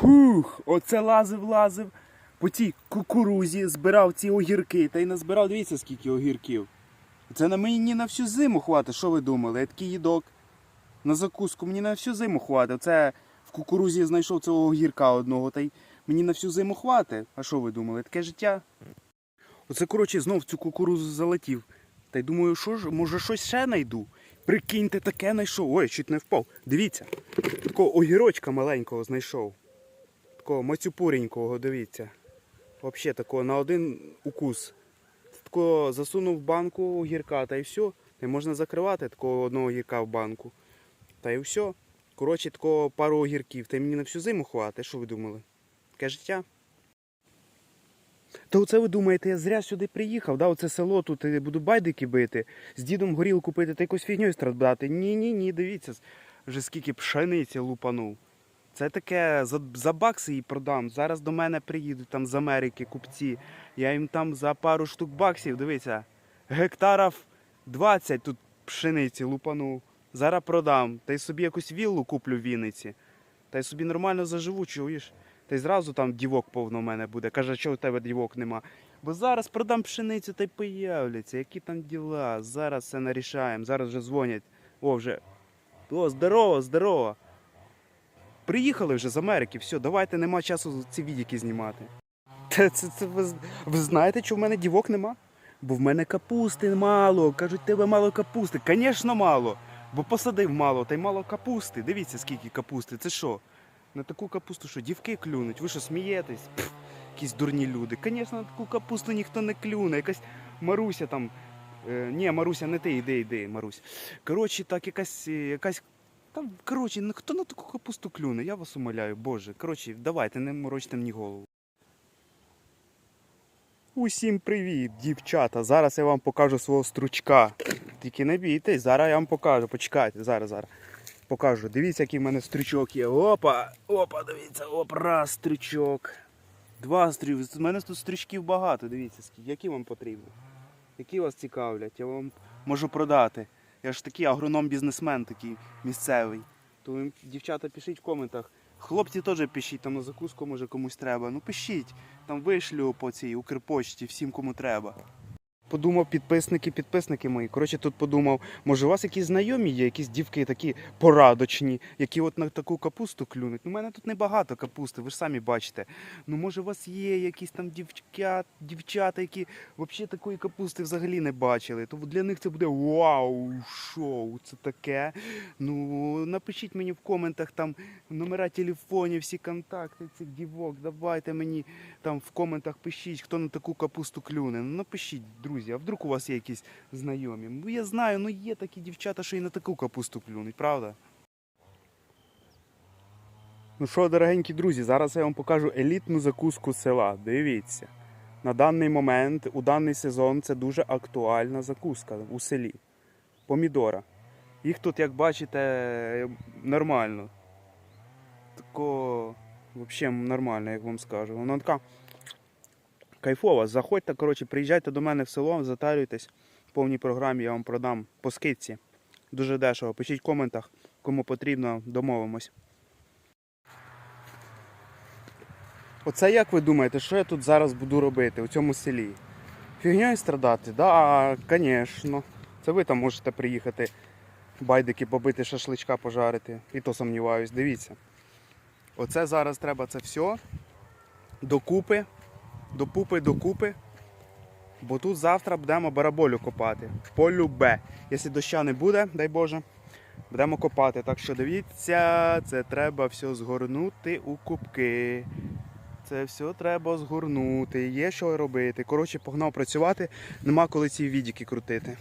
Хух, оце лазив, лазив. По тій кукурузі збирав ці огірки. Та й назбирав, дивіться, скільки огірків. Це на мені на всю зиму хватить, що ви думали? Я такий їдок. На закуску мені на всю зиму хватить. Це в кукурузі знайшов цього огірка одного, та й мені на всю зиму хватить. А що ви думали? Таке життя. Оце, коротше, знов цю кукурузу залетів. Та й думаю, що ж, може щось ще знайду. Прикиньте, таке знайшов. Ой, чуть не впав. Дивіться. Такого огірочка маленького знайшов. Такого мацюпуренького, дивіться. Взагалі такого на один укус. Такого засунув в банку огірка та й все. Не можна закривати такого одного огірка в банку. Та й все. Коротше, такого пару огірків. Та й мені на всю зиму хватить. Що ви думали? Таке життя. Та оце ви думаєте, я зря сюди приїхав, да? оце село, тут я буду байдики бити, з дідом горілку пити та якось фігньою страдати. Ні, ні, ні, дивіться, вже скільки пшениці лупанув. Це таке за, за бакси її продам. Зараз до мене приїдуть там з Америки купці. Я їм там за пару штук баксів, дивіться, гектарів 20 тут пшениці лупанув. Зараз продам. Та й собі якусь віллу куплю в Вінниці. Та й собі нормально заживу, чуєш? Та й зразу там дівок повно в мене буде. Каже, що у тебе дівок нема. Бо зараз продам пшеницю та й появляться. Які там діла? Зараз все нарішаємо. Зараз вже дзвонять. О, вже. О, здорово, здорово. Приїхали вже з Америки, все, давайте нема часу ці відіки знімати. Та це, це ви, ви знаєте, що в мене дівок нема? Бо в мене капусти мало. Кажуть, тебе мало капусти. Звісно, мало. Бо посадив мало, та й мало капусти. Дивіться, скільки капусти. Це що? На таку капусту, що дівки клюнуть? Ви що смієтесь? Пф, якісь дурні люди. Звісно, на таку капусту ніхто не клюне. Якась Маруся там. Е, ні, Маруся, не ти, йди, йди, Марусь. Коротше, так, якась, е, якась. Там, коротше, ну хто на таку капусту клюне? Я вас умоляю, Боже. Коротше, давайте, не морочте мені голову. Усім привіт, дівчата. Зараз я вам покажу свого стручка. Тільки не бійтесь, зараз я вам покажу. Почекайте, зараз, зараз. Покажу. Дивіться, який в мене стрючок є. Опа! Опа, дивіться, оп, раз стрючок. Два стрючки. У мене тут стрючків багато, дивіться. Які вам потрібні? Які вас цікавлять? Я вам можу продати. Я ж такий агроном-бізнесмен такий місцевий. То ви, дівчата, пишіть в коментах. Хлопці теж пишіть, там на закуску може комусь треба. Ну пишіть, там вишлю по цій Укрпочті всім кому треба. Подумав, підписники, підписники мої. Коротше, тут подумав, може у вас якісь знайомі є, якісь дівки такі порадочні, які от на таку капусту клюнуть. Ну, у мене тут небагато капусти, ви ж самі бачите. Ну, може, у вас є якісь там дівчат, дівчата, які взагалі такої капусти взагалі не бачили. То для них це буде вау, шоу, це таке. Ну, напишіть мені в коментах там номера телефонів, всі контакти цих дівок. Давайте мені там в коментах пишіть, хто на таку капусту клюне. Ну напишіть, друзі, а вдруг у вас є якісь знайомі? Ну я знаю, ну є такі дівчата, що і на таку капусту клюнуть, правда? Ну що, дорогенькі друзі, зараз я вам покажу елітну закуску села. Дивіться. На даний момент, у даний сезон, це дуже актуальна закуска у селі. Помідора. Їх тут, як бачите, нормально. Тако, взагалі нормально, як вам скажу. Вона така кайфова. Заходьте, коротше, приїжджайте до мене в село, затарюйтесь в повній програмі, я вам продам по скидці. Дуже дешево. Пишіть в коментах, кому потрібно, домовимось. Оце як ви думаєте, що я тут зараз буду робити у цьому селі? Фігньою страдати? Да, звісно. Це ви там можете приїхати, байдики побити, шашличка пожарити. І то сумніваюсь, дивіться. Оце зараз треба це все докупи, допупи, докупи. Бо тут завтра будемо бараболю копати. Полюбе. Якщо доща не буде, дай Боже, будемо копати. Так що дивіться, це треба все згорнути у кубки. Це все треба згорнути, є що робити. Коротше, погнав працювати, нема коли ці відіки крутити.